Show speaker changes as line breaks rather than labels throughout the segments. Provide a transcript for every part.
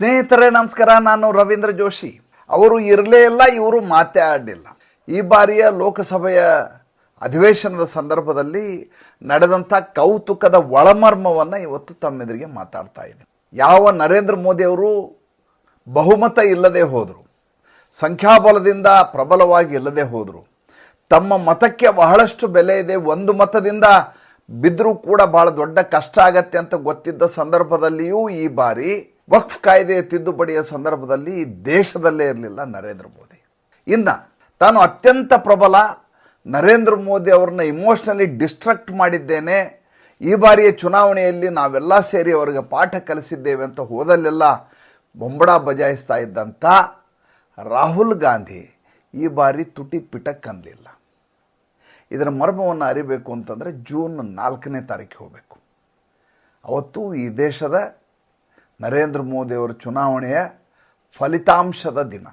ಸ್ನೇಹಿತರೇ, ನಮಸ್ಕಾರ. ನಾನು ರವೀಂದ್ರ ಜೋಶಿ. ಅವರು ಇರಲೇ ಇಲ್ಲ, ಇವರು ಮಾತೇ ಆಡಲಿಲ್ಲ. ಈ ಬಾರಿಯ ಲೋಕಸಭೆಯ ಅಧಿವೇಶನದ ಸಂದರ್ಭದಲ್ಲಿ ನಡೆದಂಥ ಕೌತುಕದ ಒಳಮರ್ಮವನ್ನು ಇವತ್ತು ತಮ್ಮೆದುರಿಗೆ ಮಾತಾಡ್ತಾ ಇದೆ ಯಾವ ನರೇಂದ್ರ ಮೋದಿ ಅವರು ಬಹುಮತ ಇಲ್ಲದೆ ಹೋದರು, ಸಂಖ್ಯಾಬಲದಿಂದ ಪ್ರಬಲವಾಗಿ ಇಲ್ಲದೆ ಹೋದರು, ತಮ್ಮ ಮತಕ್ಕೆ ಬಹಳಷ್ಟು ಬೆಲೆ ಇದೆ, ಒಂದು ಮತದಿಂದ ಬಿದ್ದರೂ ಕೂಡ ಬಹಳ ದೊಡ್ಡ ಕಷ್ಟ ಆಗತ್ತೆ ಅಂತ ಗೊತ್ತಿದ್ದ ಸಂದರ್ಭದಲ್ಲಿಯೂ ಈ ಬಾರಿ ವಕ್ಫ್ ಕಾಯ್ದೆಯ ತಿದ್ದುಪಡಿಯ ಸಂದರ್ಭದಲ್ಲಿ ದೇಶದಲ್ಲೇ ಇರಲಿಲ್ಲ ನರೇಂದ್ರ ಮೋದಿ. ಇನ್ನು ತಾನು ಅತ್ಯಂತ ಪ್ರಬಲ ನರೇಂದ್ರ ಮೋದಿ ಅವ್ರನ್ನ ಇಮೋಷ್ನಲಿ ಡಿಸ್ಟ್ರಕ್ಟ್ ಮಾಡಿದ್ದೇನೆ. ಈ ಬಾರಿಯ ಚುನಾವಣೆಯಲ್ಲಿ ನಾವೆಲ್ಲ ಸೇರಿ ಅವರಿಗೆ ಪಾಠ ಕಲಿಸಿದ್ದೇವೆ ಅಂತ ಹೋದಲ್ಲೆಲ್ಲ ಬೊಂಬಡ ಬಜಾಯಿಸ್ತಾ ಇದ್ದಂಥ ರಾಹುಲ್ ಗಾಂಧಿ ಈ ಬಾರಿ ತುಟಿ ಪಿಟಕ್ ಅನ್ನಲಿಲ್ಲ ಇದರ ಮರ್ಮವನ್ನು ಅರಿಬೇಕು ಅಂತಂದರೆ ಜೂನ್ ನಾಲ್ಕನೇ ತಾರೀಕಿಗೆ ಹೋಗಬೇಕು. ಅವತ್ತು ಈ ದೇಶದ ನರೇಂದ್ರ ಮೋದಿಯವರ ಚುನಾವಣೆಯ ಫಲಿತಾಂಶದ ದಿನ.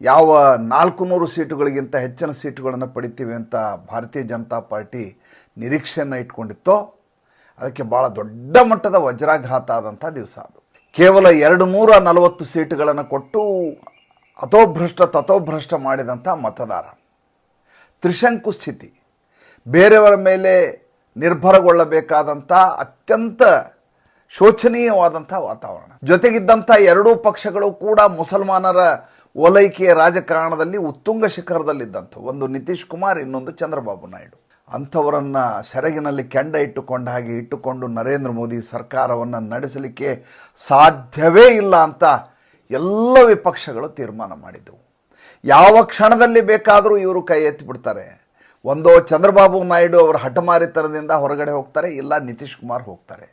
ಯಾವ ನಾಲ್ಕು ನೂರು ಸೀಟುಗಳಿಗಿಂತ ಹೆಚ್ಚಿನ ಸೀಟುಗಳನ್ನು ಪಡಿತೀವಿ ಅಂತ ಭಾರತೀಯ ಜನತಾ ಪಾರ್ಟಿ ನಿರೀಕ್ಷೆಯನ್ನು ಇಟ್ಕೊಂಡಿತ್ತೋ, ಅದಕ್ಕೆ ಭಾಳ ದೊಡ್ಡ ಮಟ್ಟದ ವಜ್ರಾಘಾತ ಆದಂಥ ದಿವಸ ಅದು. ಕೇವಲ ಎರಡು ನೂರ ನಲವತ್ತು ಸೀಟುಗಳನ್ನು ಕೊಟ್ಟು ಅಥೋಭ್ರಷ್ಟ ತಥೋಭ್ರಷ್ಟ ಮಾಡಿದಂಥ ಮತದಾರ. ತ್ರಿಶಂಕು ಸ್ಥಿತಿ. ಬೇರೆಯವರ ಮೇಲೆ ನಿರ್ಭರಗೊಳ್ಳಬೇಕಾದಂಥ ಅತ್ಯಂತ ಶೋಚನೀಯವಾದಂಥ ವಾತಾವರಣ. ಜೊತೆಗಿದ್ದಂಥ ಎರಡೂ ಪಕ್ಷಗಳು ಕೂಡ ಮುಸಲ್ಮಾನರ ಓಲೈಕೆಯ ರಾಜಕಾರಣದಲ್ಲಿ ಉತ್ತುಂಗ ಶಿಖರದಲ್ಲಿದ್ದಂಥ ಒಂದು ನಿತೀಶ್ ಕುಮಾರ್, ಇನ್ನೊಂದು ಚಂದ್ರಬಾಬು ನಾಯ್ಡು. ಅಂಥವರನ್ನು ಸೆರಗಿನಲ್ಲಿ ಕೆಂಡ ಇಟ್ಟುಕೊಂಡ ಹಾಗೆ ಇಟ್ಟುಕೊಂಡು ನರೇಂದ್ರ ಮೋದಿ ಸರ್ಕಾರವನ್ನು ನಡೆಸಲಿಕ್ಕೆ ಸಾಧ್ಯವೇ ಇಲ್ಲ ಅಂತ ಎಲ್ಲ ವಿಪಕ್ಷಗಳು ತೀರ್ಮಾನ ಮಾಡಿದ್ದವು. ಯಾವ ಕ್ಷಣದಲ್ಲಿ ಬೇಕಾದರೂ ಇವರು ಕೈ ಎತ್ತಿಬಿಡ್ತಾರೆ ಒಂದೋ ಚಂದ್ರಬಾಬು ನಾಯ್ಡು ಅವರ ಹಠಮಾರಿತನದಿಂದ ಹೊರಗಡೆ ಹೋಗ್ತಾರೆ, ಇಲ್ಲ ನಿತೀಶ್ ಕುಮಾರ್ ಹೋಗ್ತಾರೆ.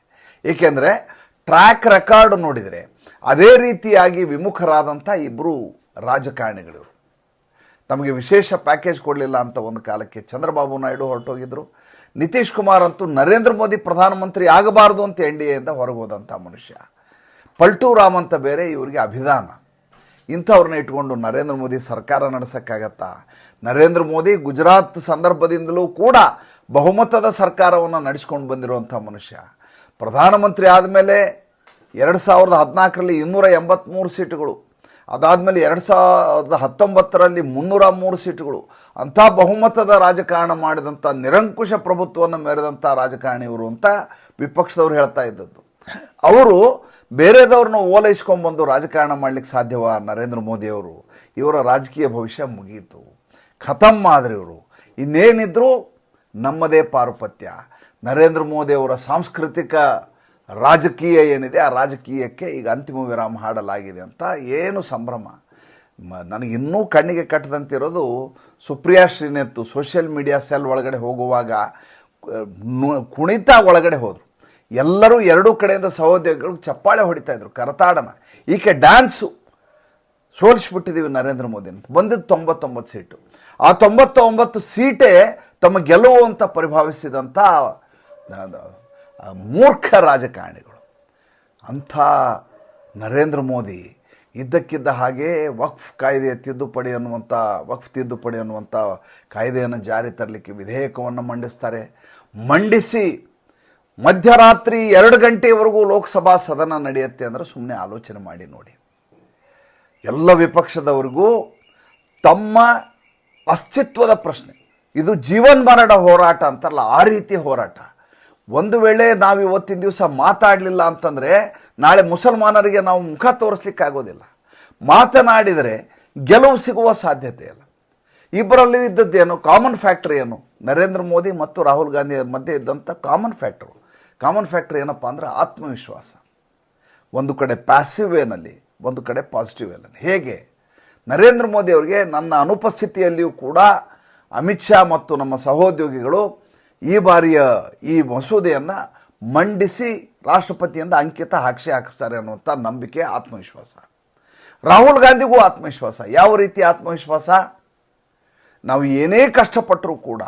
ಏಕೆಂದರೆ ಟ್ರ್ಯಾಕ್ ರೆಕಾರ್ಡ್ ನೋಡಿದರೆ ಅದೇ ರೀತಿಯಾಗಿ ವಿಮುಖರಾದಂಥ ಇಬ್ಬರು ರಾಜಕಾರಣಿಗಳು ತಮಗೆ ವಿಶೇಷ ಪ್ಯಾಕೇಜ್ ಕೊಡಲಿಲ್ಲ ಅಂತ ಒಂದು ಕಾಲಕ್ಕೆ ಚಂದ್ರಬಾಬು ನಾಯ್ಡು ಹೊರಟೋಗಿದ್ರು. ನಿತೀಶ್ ಕುಮಾರ್ ಅಂತೂ ನರೇಂದ್ರ ಮೋದಿ ಪ್ರಧಾನಮಂತ್ರಿ ಆಗಬಾರ್ದು ಅಂತ ಎನ್ ಡಿ ಎಯಿಂದ ಹೊರಗೋದಂಥ ಮನುಷ್ಯ. ಪಲ್ಟು ರಾಮ್ ಅಂತ ಬೇರೆ ಇವರಿಗೆ ಅಭಿಧಾನ. ಇಂಥವ್ರನ್ನ ಇಟ್ಕೊಂಡು ನರೇಂದ್ರ ಮೋದಿ ಸರ್ಕಾರ ನಡೆಸೋಕ್ಕಾಗತ್ತಾ? ನರೇಂದ್ರ ಮೋದಿ ಗುಜರಾತ್ ಸಂದರ್ಭದಿಂದಲೂ ಕೂಡ ಬಹುಮತದ ಸರ್ಕಾರವನ್ನು ನಡೆಸ್ಕೊಂಡು ಬಂದಿರುವಂಥ ಮನುಷ್ಯ. ಪ್ರಧಾನಮಂತ್ರಿ ಆದಮೇಲೆ ಎರಡು ಸಾವಿರದ ಹದಿನಾಲ್ಕರಲ್ಲಿ ಇನ್ನೂರ ಎಂಬತ್ತ್ಮೂರು ಸೀಟುಗಳು, ಅದಾದಮೇಲೆ ಎರಡು ಸಾವಿರದ ಹತ್ತೊಂಬತ್ತರಲ್ಲಿ ಮುನ್ನೂರ ಮೂರು ಸೀಟುಗಳು. ಅಂಥ ಬಹುಮತದ ರಾಜಕಾರಣ ಮಾಡಿದಂಥ ನಿರಂಕುಶ ಪ್ರಭುತ್ವವನ್ನು ಮೆರೆದಂಥ ರಾಜಕಾರಣಿಯವರು ಅಂತ ವಿಪಕ್ಷದವ್ರು ಹೇಳ್ತಾ ಇದ್ದದ್ದು. ಅವರು ಬೇರೆದವ್ರನ್ನ ಓಲೈಸ್ಕೊಂಡ್ಬಂದು ರಾಜಕಾರಣ ಮಾಡಲಿಕ್ಕೆ ಸಾಧ್ಯವ ನರೇಂದ್ರ ಮೋದಿಯವರು ಇವರ ರಾಜಕೀಯ ಭವಿಷ್ಯ ಮುಗಿಯಿತು ಖತಮ್ ಆದ್ರೆ ಇವರು. ಇನ್ನೇನಿದ್ರು ನಮ್ಮದೇ ಪಾರುಪತ್ಯ. ನರೇಂದ್ರ ಮೋದಿ ಅವರ ಸಾಂಸ್ಕೃತಿಕ ರಾಜಕೀಯ ಏನಿದೆ, ಆ ರಾಜಕೀಯಕ್ಕೆ ಈಗ ಅಂತಿಮ ವಿರಾಮ ಹಾಡಲಾಗಿದೆ ಅಂತ ಏನು ಸಂಭ್ರಮ. ಮ- ನನಗೆ ಇನ್ನೂ ಕಣ್ಣಿಗೆ ಕಟ್ಟದಂತಿರೋದು Supriya Shrinate social media cell ಒಳಗಡೆ ಹೋಗುವಾಗ ಕುಣಿತ ಒಳಗಡೆ ಹೋದರು. ಎಲ್ಲರೂ ಎರಡೂ ಕಡೆಯಿಂದ ಸಹೋದ್ಯೋಗಿಗಳು ಚಪ್ಪಾಳೆ ಹೊಡಿತಾ ಇದ್ರು, ಕರತಾಡನ. ಈಕೆ ಡ್ಯಾನ್ಸು ಸೋಲಿಸ್ಬಿಟ್ಟಿದ್ದೀವಿ ನರೇಂದ್ರ ಮೋದಿ ಅಂತ. ಬಂದಿದ್ದು ತೊಂಬತ್ತೊಂಬತ್ತು ಸೀಟು. ಆ ತೊಂಬತ್ತೊಂಬತ್ತು ಸೀಟೇ ತಮ್ಮ ಗೆಲುವು ಅಂತ ಪರಿಭಾವಿಸಿದಂಥ ಮೂರ್ಖ ರಾಜಕಾರಣಿಗಳು. ಅಂಥ ನರೇಂದ್ರ ಮೋದಿ ಇದ್ದಕ್ಕಿದ್ದ ಹಾಗೆ ವಕ್ಫ್ ಕಾಯ್ದೆ ತಿದ್ದುಪಡಿ ಅನ್ನುವಂಥ, ವಕ್ಫ್ ತಿದ್ದುಪಡಿ ಅನ್ನುವಂಥ ಕಾಯ್ದೆಯನ್ನು ಜಾರಿ ತರಲಿಕ್ಕೆ ವಿಧೇಯಕವನ್ನು ಮಂಡಿಸ್ತಾರೆ. ಮಂಡಿಸಿ ಮಧ್ಯರಾತ್ರಿ ಎರಡು ಗಂಟೆವರೆಗೂ ಲೋಕಸಭಾ ಸದನ ನಡೆಯುತ್ತೆ ಅಂದರೆ ಸುಮ್ಮನೆ ಆಲೋಚನೆ ಮಾಡಿ ನೋಡಿ. ಎಲ್ಲ ವಿಪಕ್ಷದವರಿಗೂ ತಮ್ಮ ಅಸ್ತಿತ್ವದ ಪ್ರಶ್ನೆ. ಇದು ಜೀವನ್ ಮರಣ ಹೋರಾಟ ಅಂತಲ್ಲ ಆ ರೀತಿ ಹೋರಾಟ. ಒಂದು ವೇಳೆ ನಾವು ಇವತ್ತಿನ ದಿವಸ ಮಾತಾಡಲಿಲ್ಲ ಅಂತಂದರೆ ನಾಳೆ ಮುಸಲ್ಮಾನರಿಗೆ ನಾವು ಮುಖ ತೋರಿಸ್ಲಿಕ್ಕೆ ಆಗೋದಿಲ್ಲ. ಮಾತನಾಡಿದರೆ ಗೆಲುವು ಸಿಗುವ ಸಾಧ್ಯತೆ ಇಲ್ಲ. ಇಬ್ಬರಲ್ಲಿ ಇದ್ದದ್ದೇನು ಕಾಮನ್ ಫ್ಯಾಕ್ಟ್ರಿ ಏನು? ನರೇಂದ್ರ ಮೋದಿ ಮತ್ತು ರಾಹುಲ್ ಗಾಂಧಿ ಮಧ್ಯೆ ಇದ್ದಂಥ ಕಾಮನ್ ಫ್ಯಾಕ್ಟ್ರು ಕಾಮನ್ ಫ್ಯಾಕ್ಟ್ರಿ ಏನಪ್ಪ ಅಂದರೆ ಆತ್ಮವಿಶ್ವಾಸ. ಒಂದು ಕಡೆ ಪ್ಯಾಸಿವ್ ವೇನಲ್ಲಿ ಒಂದು ಕಡೆ ಪಾಸಿಟಿವ್ ವೇನಲ್ಲಿ ಹೇಗೆ? ನರೇಂದ್ರ ಮೋದಿ ಅವರಿಗೆ ನನ್ನ ಅನುಪಸ್ಥಿತಿಯಲ್ಲಿಯೂ ಕೂಡ ಅಮಿತ್ ಶಾ ಮತ್ತು ನಮ್ಮ ಸಹೋದ್ಯೋಗಿಗಳು ಈ ಬಾರಿಯ ಈ ಮಸೂದೆಯನ್ನು ಮಂಡಿಸಿ ರಾಷ್ಟ್ರಪತಿಯಿಂದ ಅಂಕಿತ ಹಾಕ್ಸಿ ಹಾಕಿಸ್ತಾರೆ ಅನ್ನುವಂಥ ನಂಬಿಕೆ, ಆತ್ಮವಿಶ್ವಾಸ. ರಾಹುಲ್ ಗಾಂಧಿಗೂ ಆತ್ಮವಿಶ್ವಾಸ. ಯಾವ ರೀತಿ ಆತ್ಮವಿಶ್ವಾಸ? ನಾವು ಏನೇ ಕಷ್ಟಪಟ್ಟರೂ ಕೂಡ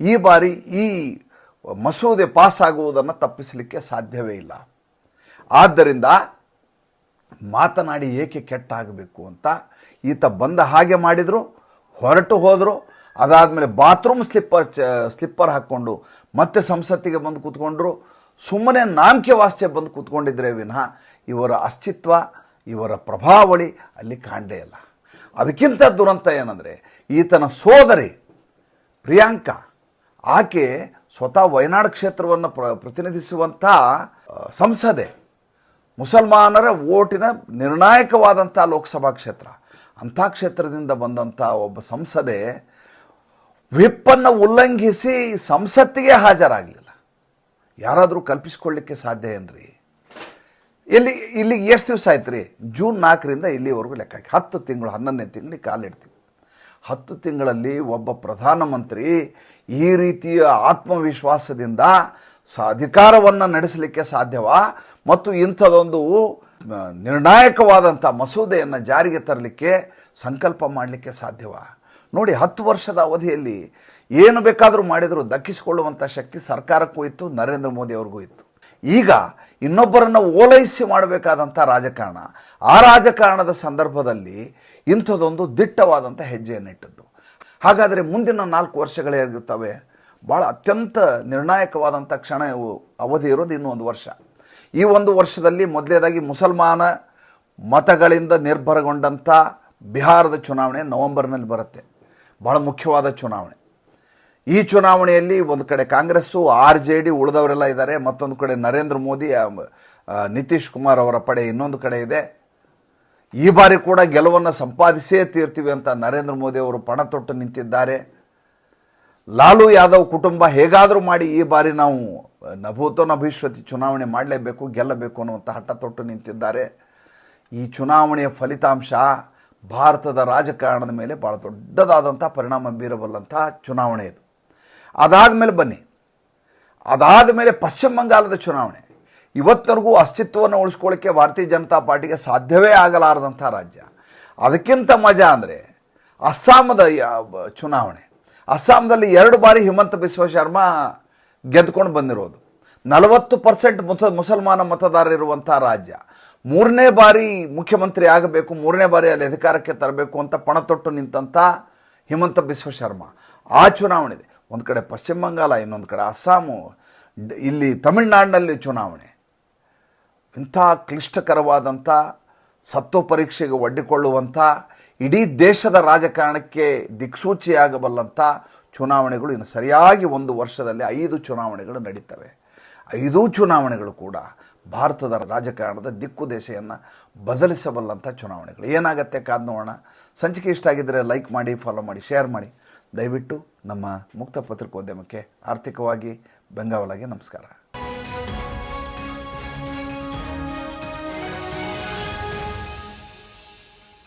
ಈ ಬಾರಿ ಈ ಮಸೂದೆ ಪಾಸ್ ಆಗುವುದನ್ನು ತಪ್ಪಿಸಲಿಕ್ಕೆ ಸಾಧ್ಯವೇ ಇಲ್ಲ. ಆದ್ದರಿಂದ ಮಾತನಾಡಿ ಏಕೆ ಕೆಟ್ಟಾಗಬೇಕು ಅಂತ ಈತ ಬಂದ ಹಾಗೆ ಮಾಡಿದರು, ಹೊರಟು ಹೋದರು ಅದಾದಮೇಲೆ ಬಾತ್ರೂಮ್ ಸ್ಲಿಪ್ಪರ್, ಚ, ಸ್ಲಿಪ್ಪರ್ ಹಾಕ್ಕೊಂಡು ಮತ್ತೆ ಸಂಸತ್ತಿಗೆ ಬಂದು ಕೂತ್ಕೊಂಡ್ರು. ಸುಮ್ಮನೆ ನಾಮಕೆ ವಾಸ್ತೆ ಬಂದು ಕೂತ್ಕೊಂಡಿದ್ರೆ ವಿನಃ ಇವರ ಅಸ್ತಿತ್ವ, ಇವರ ಪ್ರಭಾವಳಿ ಅಲ್ಲಿ ಕಾಣದೇ ಇಲ್ಲ. ಅದಕ್ಕಿಂತ ದುರಂತ ಏನಂದರೆ, ಈತನ ಸೋದರಿ ಪ್ರಿಯಾಂಕಾ, ಆಕೆ ಸ್ವತಃ ವಯನಾಡ್ ಕ್ಷೇತ್ರವನ್ನು ಪ್ರ ಪ್ರತಿನಿಧಿಸುವಂಥ ಸಂಸದೆ. ಮುಸಲ್ಮಾನರ ಓಟಿನ ನಿರ್ಣಾಯಕವಾದಂಥ ಲೋಕಸಭಾ ಕ್ಷೇತ್ರ. ಅಂಥ ಕ್ಷೇತ್ರದಿಂದ ಬಂದಂಥ ಒಬ್ಬ ಸಂಸದೆ ವಿಪ್ಪನ್ನು ಉಲ್ಲಂಘಿಸಿ ಸಂಸತ್ತಿಗೆ ಹಾಜರಾಗಲಿಲ್ಲ. ಯಾರಾದರೂ ಕಲ್ಪಿಸ್ಕೊಳ್ಳಿಕ್ಕೆ ಸಾಧ್ಯ ಏನ್ರಿ? ಇಲ್ಲಿ ಇಲ್ಲಿಗೆ ಎಷ್ಟು ದಿವಸ ಆಯ್ತು ರೀ ಜೂನ್ ನಾಲ್ಕರಿಂದ ಇಲ್ಲಿವರೆಗೂ ಲೆಕ್ಕ ಹಾಕಿ. ಹತ್ತು ತಿಂಗಳು, ಹನ್ನೊಂದನೇ ತಿಂಗಳಿಗೆ ಕಾಲಿಡ್ತೀವಿ ಹತ್ತು ತಿಂಗಳಲ್ಲಿ ಒಬ್ಬ ಪ್ರಧಾನಮಂತ್ರಿ ಈ ರೀತಿಯ ಆತ್ಮವಿಶ್ವಾಸದಿಂದ ಸ ಅಧಿಕಾರವನ್ನು ನಡೆಸಲಿಕ್ಕೆ ಸಾಧ್ಯವಾ? ಮತ್ತು ಇಂಥದೊಂದು ನಿರ್ಣಾಯಕವಾದಂಥ ಮಸೂದೆಯನ್ನು ಜಾರಿಗೆ ತರಲಿಕ್ಕೆ ಸಂಕಲ್ಪ ಮಾಡಲಿಕ್ಕೆ ಸಾಧ್ಯವಾ? ನೋಡಿ, ಹತ್ತು ವರ್ಷದ ಅವಧಿಯಲ್ಲಿ ಏನು ಬೇಕಾದರೂ ಮಾಡಿದರೂ ದಕ್ಕಿಸಿಕೊಳ್ಳುವಂಥ ಶಕ್ತಿ ಸರ್ಕಾರಕ್ಕೂ ಇತ್ತು, ನರೇಂದ್ರ ಮೋದಿ ಅವ್ರಿಗೂ ಇತ್ತು. ಈಗ ಇನ್ನೊಬ್ಬರನ್ನು ಓಲೈಸಿ ಮಾಡಬೇಕಾದಂಥ ರಾಜಕಾರಣ, ಆ ರಾಜಕಾರಣದ ಸಂದರ್ಭದಲ್ಲಿ ಇಂಥದ್ದೊಂದು ದಿಟ್ಟವಾದಂಥ ಹೆಜ್ಜೆಯನ್ನಿಟ್ಟದ್ದು ಹಾಗಾದರೆ ಮುಂದಿನ ನಾಲ್ಕು ವರ್ಷಗಳೇಗಿರ್ತವೆ ಭಾಳ ಅತ್ಯಂತ ನಿರ್ಣಾಯಕವಾದಂಥ ಕ್ಷಣ ಅವಧಿ ಇರೋದು ಇನ್ನೂ ವರ್ಷ. ಈ ಒಂದು ವರ್ಷದಲ್ಲಿ ಮೊದಲೇದಾಗಿ ಮುಸಲ್ಮಾನ ಮತಗಳಿಂದ ನಿರ್ಭರಗೊಂಡಂಥ ಬಿಹಾರದ ಚುನಾವಣೆ ನವೆಂಬರ್ನಲ್ಲಿ ಬರುತ್ತೆ. ಭಾಳ ಮುಖ್ಯವಾದ ಚುನಾವಣೆ. ಈ ಚುನಾವಣೆಯಲ್ಲಿ ಒಂದು ಕಡೆ ಕಾಂಗ್ರೆಸ್ಸು, ಆರ್ ಜೆ ಡಿ ಉಳಿದವರೆಲ್ಲ ಇದ್ದಾರೆ, ಮತ್ತೊಂದು ಕಡೆ ನರೇಂದ್ರ ಮೋದಿ ನಿತೀಶ್ ಕುಮಾರ್ ಅವರ ಪಡೆ ಇನ್ನೊಂದು ಕಡೆ ಇದೆ. ಈ ಬಾರಿ ಕೂಡ ಗೆಲುವನ್ನು ಸಂಪಾದಿಸೇ ತೀರ್ತೀವಿ ಅಂತ ನರೇಂದ್ರ ಮೋದಿ ಅವರು ಪಣ ತೊಟ್ಟು ನಿಂತಿದ್ದಾರೆ. ಲಾಲು ಯಾದವ್ ಕುಟುಂಬ ಹೇಗಾದರೂ ಮಾಡಿ ಈ ಬಾರಿ ನಾವು ನಭೂತೋ ನಭೀಶ್ವತಿ ಚುನಾವಣೆ ಮಾಡಲೇಬೇಕು, ಗೆಲ್ಲಬೇಕು ಅನ್ನುವಂಥ ಹಠ ತೊಟ್ಟು ನಿಂತಿದ್ದಾರೆ. ಈ ಚುನಾವಣೆಯ ಫಲಿತಾಂಶ ಭಾರತದ ರಾಜಕಾರಣದ ಮೇಲೆ ಭಾಳ ದೊಡ್ಡದಾದಂಥ ಪರಿಣಾಮ ಬೀರಬಲ್ಲಂಥ ಚುನಾವಣೆ ಇದು. ಅದಾದ ಮೇಲೆ ಬನ್ನಿ. ಅದಾದ ಮೇಲೆ ಪಶ್ಚಿಮ ಬಂಗಾಳದ ಚುನಾವಣೆ. ಇವತ್ತರೆಗೂ ಅಸ್ತಿತ್ವವನ್ನು ಉಳಿಸ್ಕೊಳ್ಳಿಕ್ಕೆ ಭಾರತೀಯ ಜನತಾ ಪಾರ್ಟಿಗೆ ಸಾಧ್ಯವೇ ಆಗಲಾರದಂಥ ರಾಜ್ಯ. ಅದಕ್ಕಿಂತ ಮಜಾ ಅಂದರೆ ಅಸ್ಸಾಮದ ಚುನಾವಣೆ. ಅಸ್ಸಾಂದಲ್ಲಿ ಎರಡು ಬಾರಿ ಹಿಮಂತ ಬಿಸ್ವ ಶರ್ಮಾ ಗೆದ್ದುಕೊಂಡು ಬಂದಿರೋದು. ನಲವತ್ತು ಪರ್ಸೆಂಟ್ ಮುಸ, ಮುಸಲ್ಮಾನ ಮತದಾರರಿರುವಂಥ ರಾಜ್ಯ. ಮೂರನೇ ಬಾರಿ ಮುಖ್ಯಮಂತ್ರಿ ಆಗಬೇಕು, ಮೂರನೇ ಬಾರಿ ಅಲ್ಲಿ ಅಧಿಕಾರಕ್ಕೆ ತರಬೇಕು ಅಂತ ಪಣ ತೊಟ್ಟು ನಿಂತಂಥ ಹಿಮಂತ ಬಿಸ್ವ ಶರ್ಮಾ. ಆ ಚುನಾವಣೆ ಇದೆ. ಒಂದು ಕಡೆ ಪಶ್ಚಿಮ ಬಂಗಾಳ, ಇನ್ನೊಂದು ಕಡೆ ಅಸ್ಸಾಮು, ಇಲ್ಲಿ ತಮಿಳುನಾಡಿನಲ್ಲಿ ಚುನಾವಣೆ. ಇಂಥ ಕ್ಲಿಷ್ಟಕರವಾದಂಥ ಸತ್ತು ಪರೀಕ್ಷೆಗೆ ಒಡ್ಡಿಕೊಳ್ಳುವಂಥ, ಇಡೀ ದೇಶದ ರಾಜಕಾರಣಕ್ಕೆ ದಿಕ್ಸೂಚಿಯಾಗಬಲ್ಲಂಥ ಚುನಾವಣೆಗಳು ಇನ್ನು ಸರಿಯಾಗಿ ಒಂದು ವರ್ಷದಲ್ಲಿ ಐದು ಚುನಾವಣೆಗಳು ನಡೀತವೆ. ಐದೂ ಚುನಾವಣೆಗಳು ಕೂಡ ಭಾರತದ ರಾಜಕಾರಣದ ದಿಕ್ಕು ದೇಶೆಯನ್ನು ಬದಲಿಸಬಲ್ಲಂಥ ಚುನಾವಣೆಗಳು. ಏನಾಗತ್ತೆ ಕಾದ್ ನೋಡೋಣ. ಸಂಚಿಕೆ ಇಷ್ಟ ಆಗಿದ್ದರೆ ಲೈಕ್ ಮಾಡಿ ಫಾಲೋ ಮಾಡಿ ಶೇರ್ ಮಾಡಿ. ದಯವಿಟ್ಟು ನಮ್ಮ ಮುಕ್ತ ಪತ್ರಿಕೋದ್ಯಮಕ್ಕೆ ಆರ್ಥಿಕವಾಗಿ ಬೆಂಗಾವಲಾಗಿ ನಮಸ್ಕಾರ.